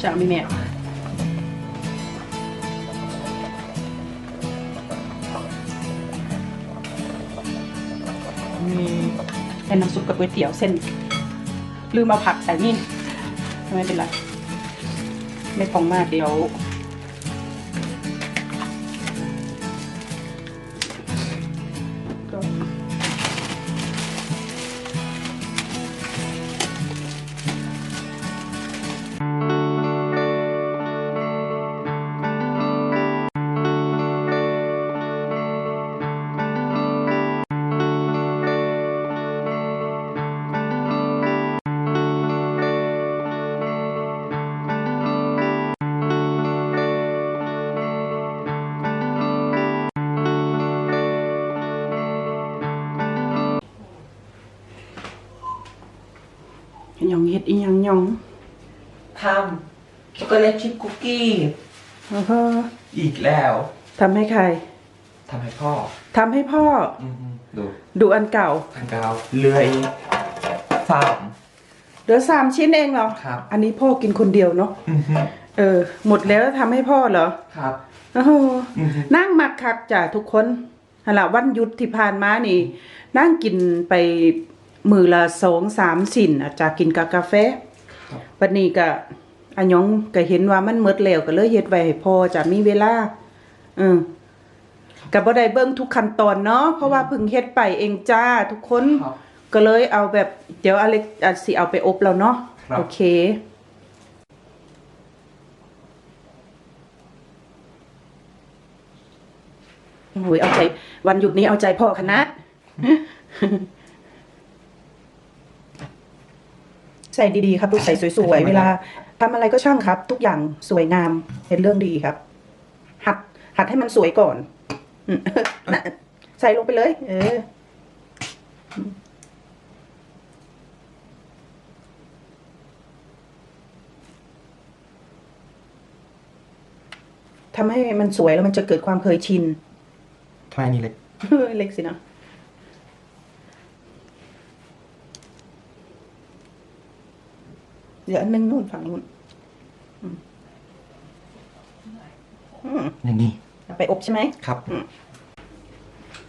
ชามีแมวมีเป็นน้ำซุปกับก๋วยเตี๋ยวเส้น ลืมเอาผักใส่นี่ไม่เป็นไร ไม่ปองมากเดี๋ยว หยองเฮ็ดอีหยังหยองทำช็อกโกแลตชิพคุกกี้เอออีกแล้วทำให้ใครทำให้พ่อทำให้พ่อ อืมดูดูอันเก่าทางกาวเลื่อยสามเหลือสามชิ้นเองเหรอ ครับอันนี้พ่อกินคนเดียวเนาะ อือฮึเออ หมดแล้วทำให้พ่อเหรอครับ โอ้โหอือฮึ นั่งมักคักจ้ะทุกคนฮละวันหยุดที่ผ่านมานี่ นั่งกินไป มือละสองสามสินอาจจะกินกับกาแฟครับวันนี้ก็อันยองก็เห็นว่ามันหมดแล้วก็เลยเฮ็ดไว้ให้พ่อจะมีเวลาอืมก็บ่ได้เบิ่งทุกขั้นตอนเนาะเพราะว่าเพิ่งเฮ็ดไปเองจ้าทุกคนครับก็เลยเอาแบบเดี๋ยวอเล็กอาสิเอาไปอบแล้วเนาะครับโอเคโอ้ยเอาใจวันหยุดนี้เอาใจพ่อคณะ ใส่ดีๆครับลูกใส่สวยๆเวลาทำอะไรก็ช่างครับ ทุกอย่างสวยงามเป็นเรื่องดีครับ หัด หัดให้มันสวยก่อนอืม น่ะใส่ลงไปเลย เออ ทำให้มันสวยแล้วมันจะเกิดความเคยชิน ทำไมนี่เล็ก เล็กสินะ เดี๋ยวอันนึงนู่นฝั่งนู้นอืมอืมอย่างนี้เอาไปอบใช่ไหมครับอืม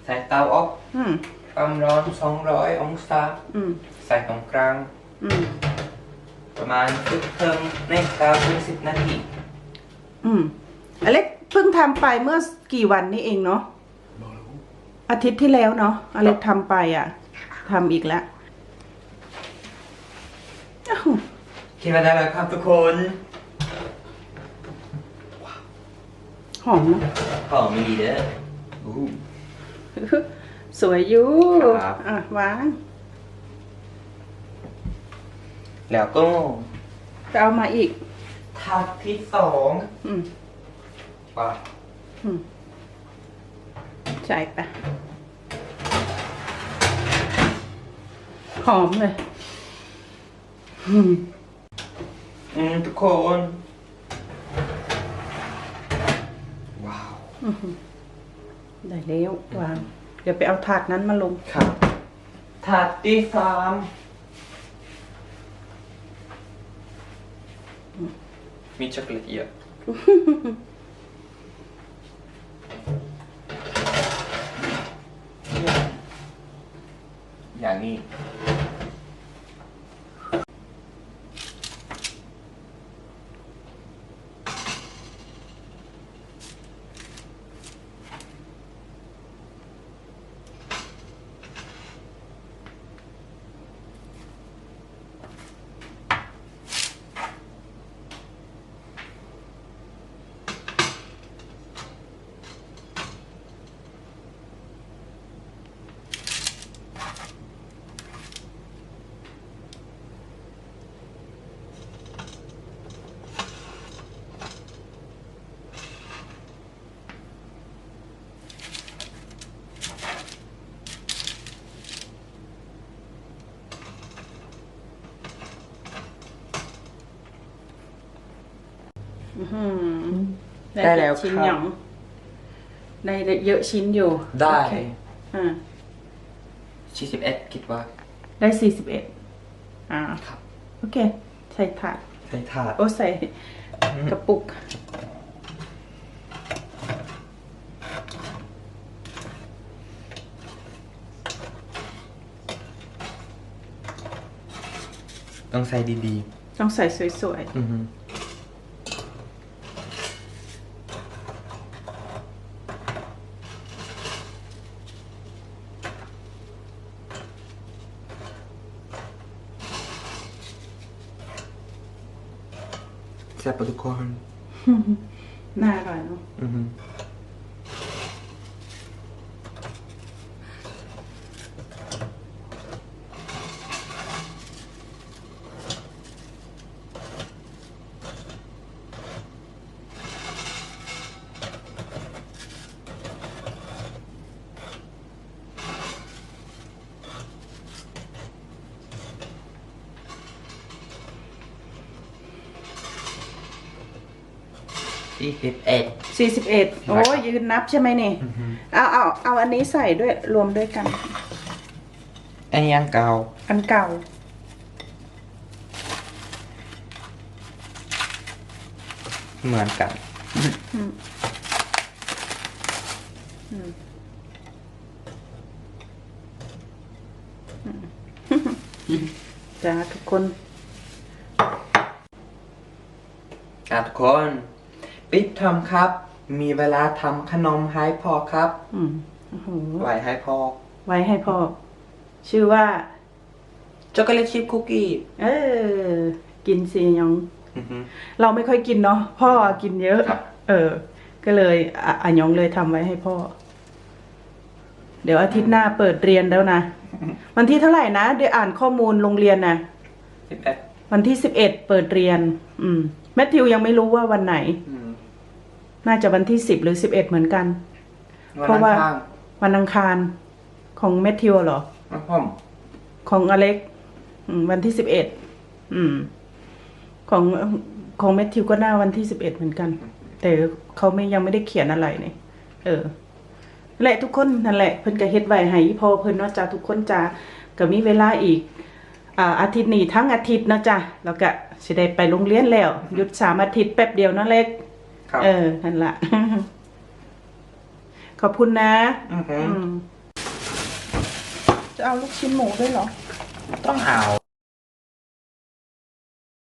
ใส่เตาอบอืมความร้อน200องศาอืมใส่ตรงกลาง อืมประมาณครึ่งเทิงในเตาถึงสิบนาทีอืมอเล็กเพิ่งทำไปเมื่อกี่วันนี้เองเนาะอาทิตย์ที่แล้วเนาะอเล็กทำไปอะทำอีกแล้วอ้าว คิดว่าได้แล้วครับทุกคนหอมเนาะหอมมีเด้ออู้ สวยอยู่ครับ อะวางแล้วก็จะเอามาอีกถาดที่สองอืมป่ะอืมใส่ไปหอมเลยอืมอืม ทุกคนว้าวได้แล้ววาง เดี๋ยวไปเอาถาดนั้นมาลงครับถาดที่สามมีช็อกโกแลตเยอะอย่างนี้ อื้อหือได้แล้วชิ้นครับ หยองได้เยอะชิ้นอยู่ได้โอเคอ่าสี่สิบเอ็ดคิดว่าได้สี่สิบเอ็ดอ่าครับโอเค ใส่ถาดใส่ถาด โอ้ใส่กระปุก ต้องใส่ดีต้องใส่สวยๆอือฮึแซ่บปะทุกคนๆน่าอร่อ ยเนาะอือฮึ สี่สิบเอ็ด สี่สิบเอ็ดโอ้ยยืนนับใช่ไหมนี่ อือฮึ เอาเอาเอาอันนี้ใส่ด้วยรวมด้วยกันไอ้ยังเก่าอันเก่า เหมือนกัน อืมอืมอืม จ้าทุกคน อะทุกคน ปิดทำครับ มีเวลาทำขนมให้พอครับอืมโอ้โหไหวให้พอไว้ให้พ่อ ชื่อว่า ช็อกโกแลตชิพคุกกี้เออ กินซียอง อือฮึ เราไม่ค่อยกินเนาะพ่อกินเยอะ ครับ เออ ก็เลยอะอะยองเลยทำไว้ให้พ่อ เดี๋ยวอาทิตย์หน้าเปิดเรียนแล้วนะ วันที่เท่าไหร่นะเดี๋ยวอ่านข้อมูลโรงเรียนนะสิบเอ็ดวันที่สิบเอ็ดเปิดเรียน อืมแมทธิวยังไม่รู้ว่าวันไหน อืม น่าจะวันที่สิบหรือสิบเอ็ดเหมือนกันวันเพราะนั้นว่าข้างวันอังคารของแมทธิวเหรอน้ำผมของอเล็กอืมวันที่สิบเอ็ดอืมของของแมทธิวก็น่าวันที่สิบเอ็ดเหมือนกัน แต่เขาไม่ยังไม่ได้เขียนอะไรเนี่ยเออนั่นแหละทุกคนนั่นแหละเพิ่นก็เฮ็ดไว้ให้พอเพิ่นเนาะจ้าทุกคนจ้าก็มีเวลาอีกอ่าอาทิตย์นี้ทั้งอาทิตย์เนาะจ้ะแล้วก็สิได้ไปโรงเรียนแล้วหยุดสามอาทิตย์แป๊บเดียวเนาะเล็ก ครับ เออนั่นละ ขอบคุณนะอือฮึอื มจะเอาลูกชิ้นหมูด้วยเหรอ ต้องเอา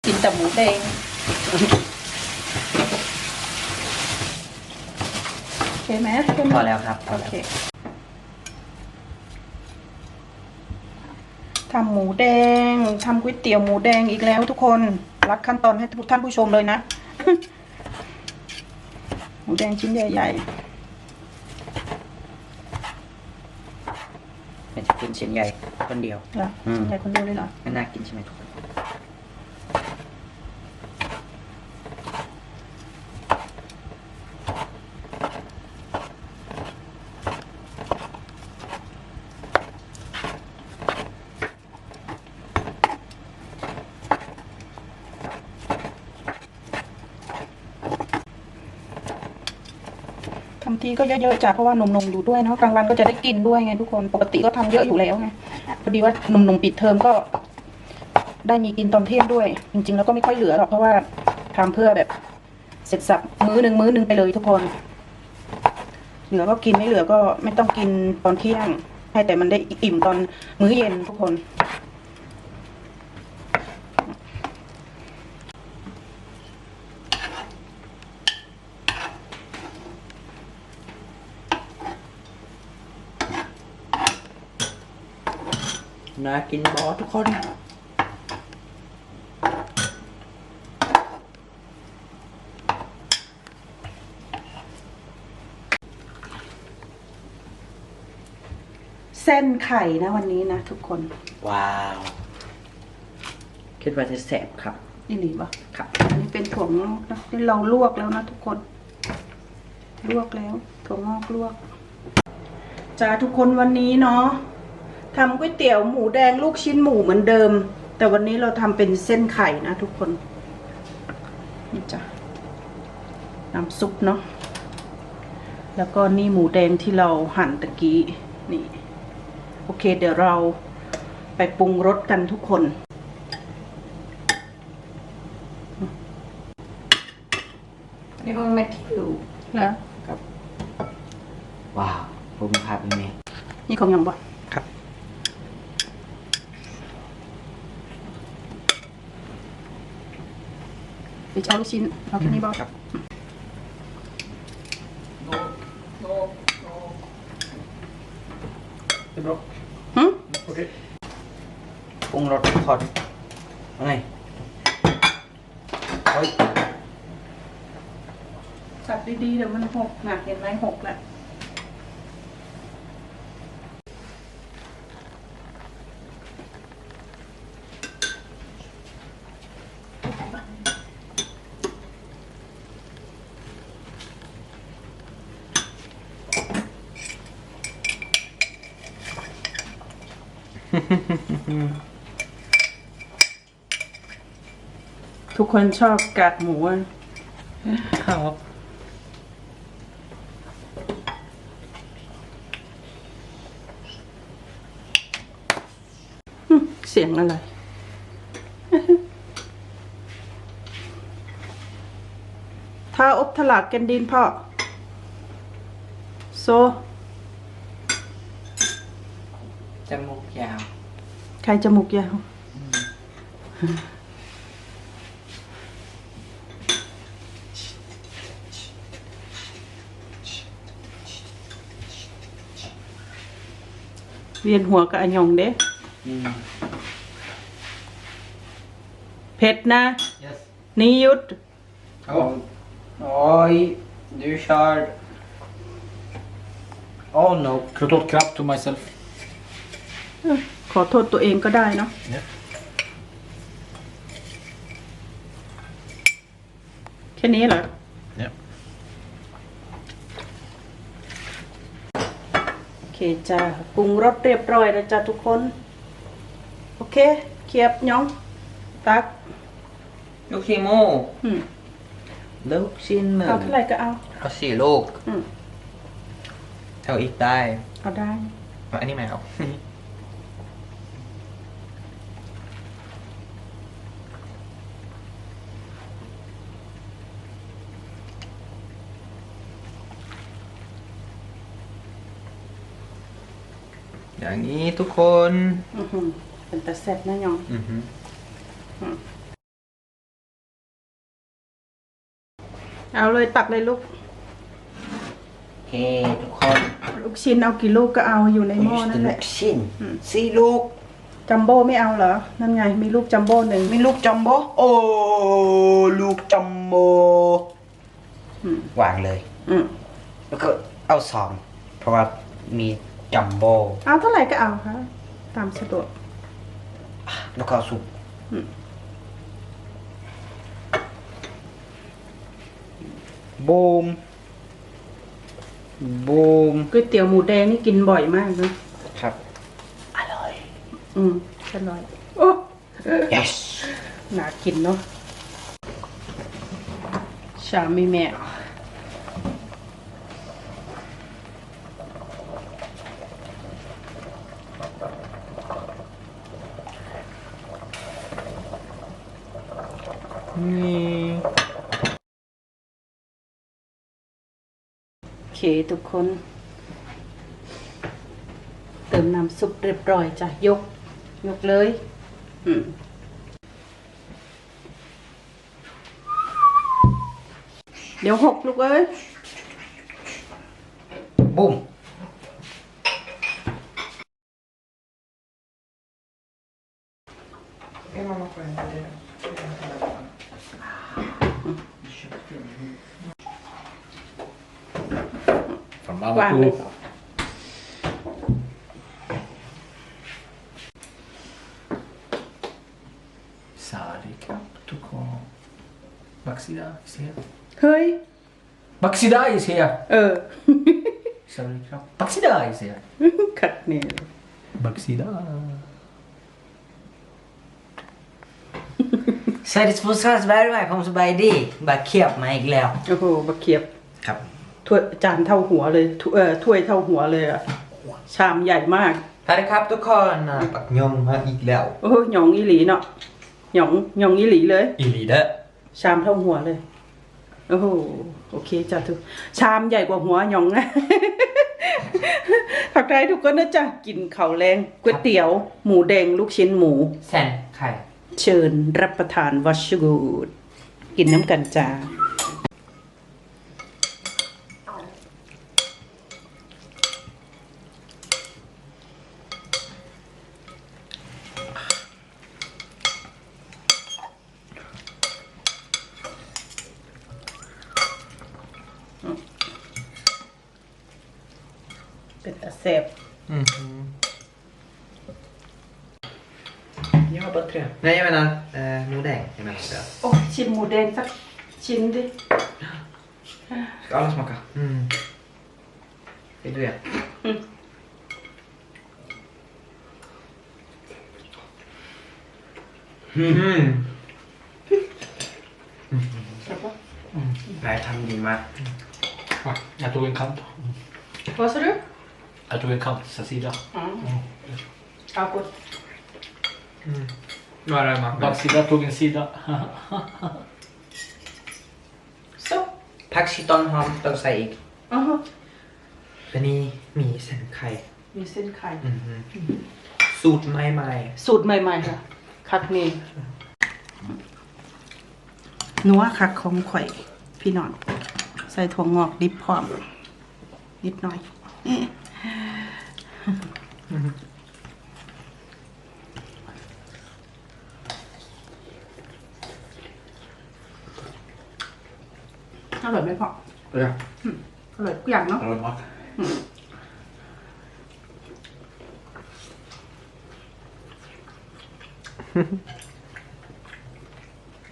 กินแต่หมูแดง โอเคไหมใช่ไหมพอแล้วครับพอโอแล้วเคทำหมูแดงทำก๋วยเตี๋ยวหมูแดงอีกแล้วทุกคน รัดขั้นตอนให้ทุกท่านผู้ชมเลยนะห มูแดงชิ้นใหญ่เป็นจะกินชิ้นใหญ่คนเดียวๆเหรออืมชิ้นใหญ่คนเดียวเลยเหรอไม่น่ากินใช่ไหมทุก ทำทีก็เยอะๆจ้ะเพราะว่าหนุ่มๆอยู่ด้วยเนาะกลางวันก็จะได้กินด้วยไงทุกคนปกติก็ทำเยอะอยู่แล้วไงพอดีว่าหนุ่มๆปิดเทอมก็ ได้มีกินตอนเที่ยงด้วย จริง ๆ แล้วก็ไม่ค่อยเหลือหรอกเพราะว่าทำเพื่อแบบ เสร็จสับมื้อหนึ่งมื้อหนึ่งไปเลยทุกคน เหลือก็กินไม่เหลือก็ไม่ต้องกินตอนเที่ยงให้แต่มันได้อิ่มตอนมื้อเย็นทุกคน น่ากินบอทุกคนเส้นไข่นะวันนี้นะทุกคน ว้าว คิดว่าจะแสบครับ นี่หลีปะครับ อันนี้เป็นถั่วงอกนะนี่เราลวกแล้วนะทุกคน ลวกแล้ว ถั่วงอกลวกจ้าทุกคนวันนี้เนาะ ทำก๋วยเตี๋ยวหมูแดงลูกชิ้นหมูเหมือนเดิม แต่วันนี้เราทำเป็นเส้นไข่นะทุกคนนี่จ้ะน้ำซุปเนาะแล้วก็นี่หมูแดงที่เราหั่นตะกี้นี่โอเค เดี๋ยวเราไปปรุงรสกันทุกคน นี่ก็ไม่ทิวแล้ว ว้าวผมพาไปเมย์นี่ของหยังบ่ ครับไปเช้าลูกชิ้นเอาแค่นี้บ่ครับ Det är bra. หึ Okej. ปรุงรสทุกคนเอาไงเฮ้ย จับดีๆเดี๋ยวมันหกน่ะเห็นไหมหกแล้ว ทุกคนชอบกากหมูอะครับหึเสียงอะไร ถ้าอบถลากกันดินพ่อ โซ จมูกยาว ใครจมูกยาวเวียนหัวกับอันยองเด้อืมเผ็ดนะ Yes. นี่ยุด Oj, du kör... Oh no. Klart kraft to myself. ขอโทษตัวเองก็ได้เนาะ Yeah. แค่นี้เหรอ Yeah. โอเคจ้าปรุงรสเรียบร้อยแล้วจ้าทุกคน โอเค เคียบน้อง ตัก ลูกชิ้นหมูอืมลูกชิ้นหมูเอาเท่าไหร่ก็เอา เอาสี่ลูกอืมเอาอีกได้ เอาได้เอาอันนี้ไม่เอา อย่างนี้ทุกคนอือหือเป็นตาแซ่บนะยองอือหือเอาเลยตักเลยลูก โอเคทุกคนลูกชิ้นเอากี่ลูกก็เอาอยู่ในหม้อนั่นแหละชิ้นสี่ลูก จัมโบ้ไม่เอาเหรอ นั่นไง มีลูกจัมโบ้หนึ่งมีลูกจัมโบ้โอ้ ลูกจัมโบ้อืมวางเลย อืมแล้วก็เอาสอง เพราะว่ามี จัมโบ้เอาเท่าไหร่ก็เอาค่ะ ตามสะดวกแล้วก็เอาซุปอืมบูมบูมก๋วยเตี๋ยวหมูแดงนี่กินบ่อยมากนะครับ อร่อย อืมอร่อย โอ้ yes น่ากินเนาะชาไม่แม่ โอเคทุกคน เติมน้ำซุปเรียบร้อยจ้ะ ยก ยกเลย อืม เดี๋ยวหกลูกเอ้ย บูม Sarika, Tukon. Baksida is here. เฮ้ย Baksida is here. เออ Sarika. Baksida is here. ขัดเนี่ย Baksida. สวัสดีผู้ชมสบายดีไหมผมสบายดีบาเขียบมาอีกแล้วโอ้โหบะเขียบครับถ้วยจานเท่าหัวเลยถ้วยเออถ้วยเท่าหัวเลยอะชามใหญ่มาก สวัสดีครับทุกคนนะปักยงมาอีกแล้วโอ้โหหยองอีหลีเนาะหยองหยองอีหลีเลย อีลีเดอชามเท่าหัวเลยเโอ้โห โอเคจ้ะทุก ชามใหญ่กว่าหัวหยองนะ ผักไทยทุกคนนะจ๊ะ กินข้าวแรงก๋วยเตี๋ยว หมูแดงลูกชิ้นหมู แซนไข่ เชิญรับประทานวัชกูดกินน้ำกันจ้า Cindy. Ska alla smaka? Mm. Det är du ja. Mm. Mm. Mm. Mm. Nej, han vill med. Jag tog en kant. Vad sa du? Jag tog en kant, Cecilia. Mm. Mm. Ja, gott. Mm. Baksida tog en sida. Så. ผักชีต้นหอมต้องใส่อีก Aha. อันนี้มีเส้นไข่มีเส้นไข่สูตรใหม่สูตรใหม่ๆค่ะ คักนี่นัวคักของข่อย พี่นอนใส่ถั่วงอกดิบพร้อม นิดหน่อยนี่ อร่อยไหมพ่อ Ja. อร่อยทุกอย่างเนาะ Har du mat?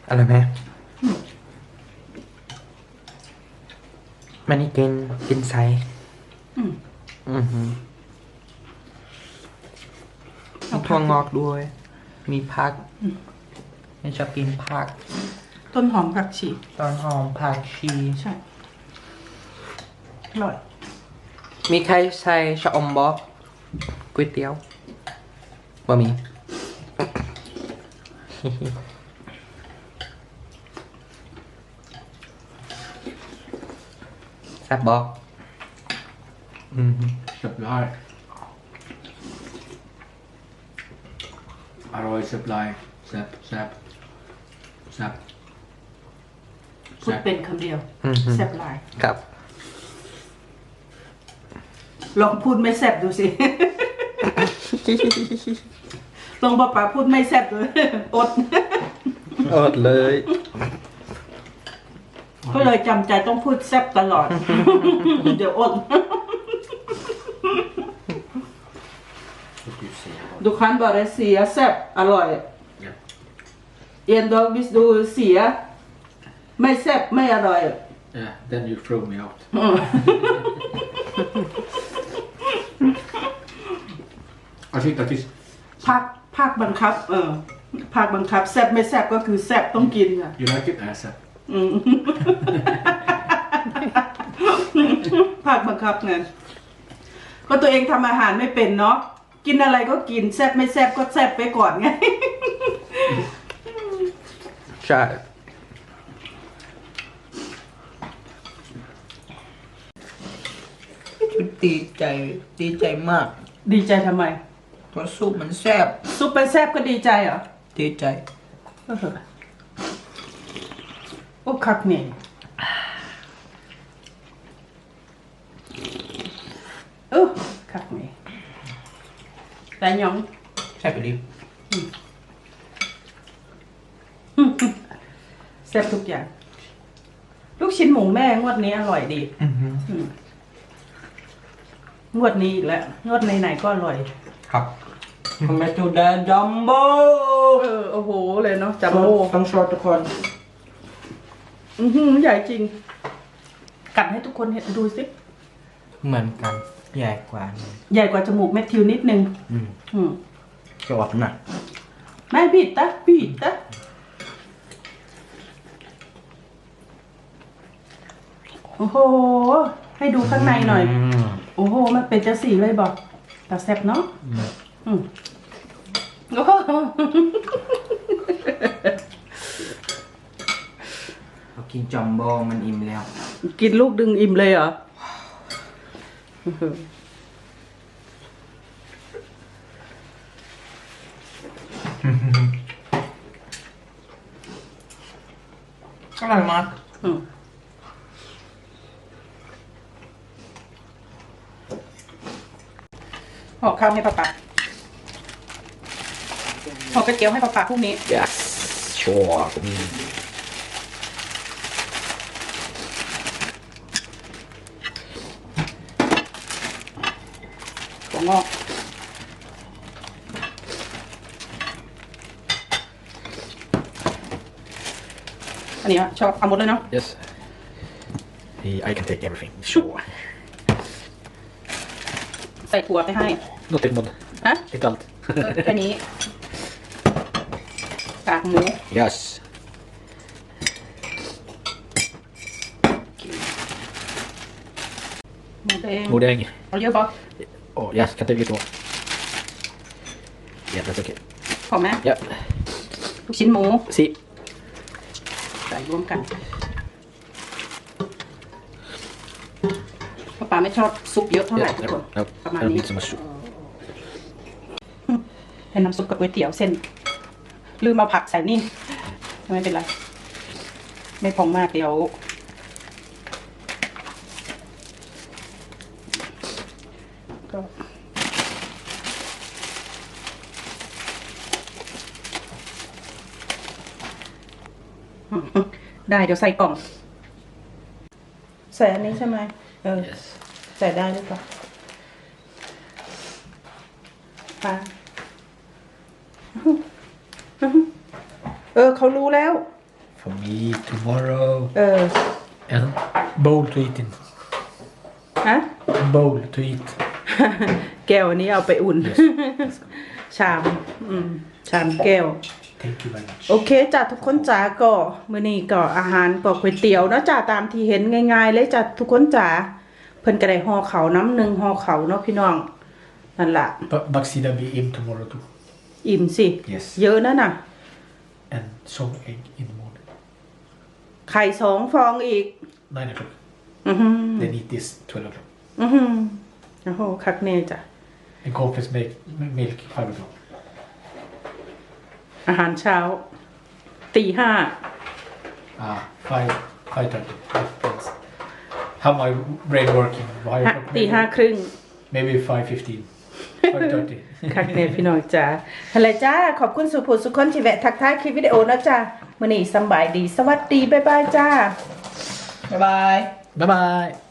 ๆอะไรไหมมันนี่กินกินไซอืมอือหือมีถั่วงอกด้วย มีผักไม่ชอบกินผัก ต้นหอมผักชีตอนหอมผักชี ใช่อร่อย มีใครใส่ชะอมบอกก๋วยเตี๋ยวบ่มี แซ่บบอกอืม Supply. Arroy supply. Zap, zap. Zap. พูดเป็นคำเดียวอืมแซ่บหลาย ครับ ลองพูดไม่แซ่บดูสิ ลองบอกป๋าพูดไม่แซ่บดูอด อดเลย ก็เลยจำใจต้องพูดแซ่บตลอด เดี๋ยวอด What do you say about ดูคันบอกเไม่แซ่บไม่อร่อย Yeah, then you throw me out. I think that is ภาคภาคบังคับ เออภาคบังคับแซ่บไม่แซ่บก็คือแซ่บต้องกินอะ you like it? I said. อืมภาคบังคับไงก็ตัวเองทำอาหารไม่เป็นเนาะกินอะไรก็กินแซ่บไม่แซ่บก็แซ่บไปก่อนไง ใช่ ดีใจดีใจมาก ดีใจทำไม เพราะซุปมันแซ่บซุปเป็นแซ่บก็ดีใจเหรอดีใจ เออโอ้คักเนี่ยเออคักเนี่ยแต่หยอง แซ่บไปดิแซ่บทุกอย่าง ลูกชิ้นหมูแม่งวดนี้อร่อยดี อือหืออืม งวดนี้อีกแล้วงวดไหนๆก็อร่อย ครับทำไมตัวแดงจัมโบ้เออโอ้โหเลยเนาะจัมโบ้ต้องชอบทุกคนอือหือใหญ่จริง กัดให้ทุกคนเห็นดูสิเหมือนกัน ใหญ่กว่าหน่อยใหญ่กว่าจมูกแมทธิวนิดนึง อืมอืมกรอบหน่อยไม่บิดตะบิดตะโอ้โห ให้ดูข้างในหน่อย มโอ้โห มันเป็นจะสีเลยบอกตาแซ่บเนาะอืมโอ้โหโอเคกินจอมโบมันอิ่มแล้ว กินลูกดึงอิ่มเลยเหรออร่อยมากอืม ห่อข้าวให้ป้าป๋าห่อกระเจียวให้ป้าป๋าพรุ่งนี้ Yes, sure. ถั่วงอกอันนี้อะชอบเอาหมดเลยเนาะ Yes. I can take everything. Sure. ใส่ถั่วไปให้ Not in mod. ฮะ Inte allt. เออแค่นี้ กากหมู Yes. หมูแดง Modäng. เอาเยอะปะ Oh, yes, kan take it all. Yeah, that's okay. พอไหม Yeah. ลูกชิ้นหมู See. ใส่รวมกัน ไม่ชอบซุปเยอะเท่าไหร่ Yeah, ทุกคน no, ประมาณ I don't นี้ need so much soup. เป็นน้ำซุปกับก๋วยเตี๋ยวเส้น ลืมมาผักใส่นี่ไม่เป็นไร ไม่พองมากเดี๋ยว ก็ได้เดี๋ยวใส่กล่อง ใส่อันนี้ใช่ไหมเออ Yes. ใส่ได้หรือเปล่าปลาเออเขารู้แล้ว For me tomorrow. เออ And bowl to eat in. ฮะ Bowl to eat. แก้วอันนี้เอาไปอุ่น ชาม อืม ชามแก้ว Thank you very much. โอเคจ้ะทุกคนจ๋าก็มื้อนี้ก็อาหารก็ก๋วยเตี๋ยวเนาะจ้ะตามที่เห็นง่ายๆเลยจ้ะทุกคนจ๋า เพิ่นก็ได้ห่อเขาวน้ำหนึ่งห่อเขาวเนาะพี่น้องนั่นล่ะ But Baxida be in tomorrow too. อิ่มสิ Yes. เยอะนะน่ะ And some egg in the morning. ไข่สองฟองอีก Nine o'clock. อือหือ Then eat this twelve o'clock. อือหือโอ้โหคักแน่จ้ะ And cornflakes make m- milk five o'clock. อาหารเช้าตีห้า Ah, five five thirty. Depends. How my brain working? Five ฮะ o'clock, ตีห้า maybe, ครึ่ง maybe five fifteen. Five thirty. คักแน่พี่น้องจ้าอะไรจ้า ขอบคุณสุภูสุคนที่แวะทักทายคลิปวิดีโอนะจ้ามื่อนี้สำบายดี สวัสดี บ๊ายบายจ้า บ๊ายบาย Bye bye!